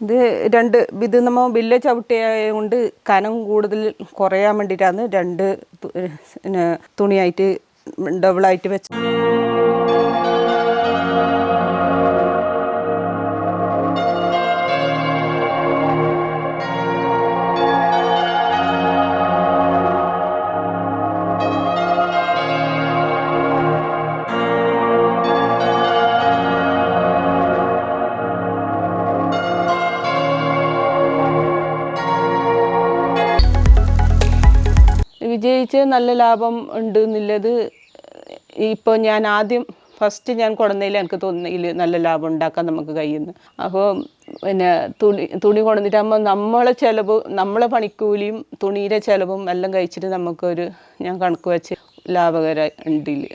ഇത് രണ്ട് ഇത് നമ്മൾ ബില്ല് ചവിട്ടിയായതുകൊണ്ട് കനം കൂടുതൽ കുറയാൻ വേണ്ടിയിട്ടാണ് രണ്ട് തുണിയായിട്ട് ഡബിളായിട്ട് വെച്ച് വിജയിച്ച് നല്ല ലാഭം ഉണ്ട് എന്നുള്ളത് ഇപ്പോൾ ഞാൻ ആദ്യം ഫസ്റ്റ് ഞാൻ കൊണ്ടുവന്നതിൽ എനിക്ക് തോന്നുന്നതിൽ നല്ല ലാഭം ഉണ്ടാക്കാൻ നമുക്ക് കഴിയുന്നു. അപ്പോൾ പിന്നെ തുണി തുണി കൊണ്ടുവന്നിട്ടാകുമ്പോൾ നമ്മളെ ചിലവ് നമ്മളെ പണിക്കൂലിയും തുണിയുടെ ചിലവും എല്ലാം കഴിച്ചിട്ട് നമുക്കൊരു ഞാൻ കണക്ക് വെച്ച് ലാഭകര ഉണ്ട് ഇതിൽ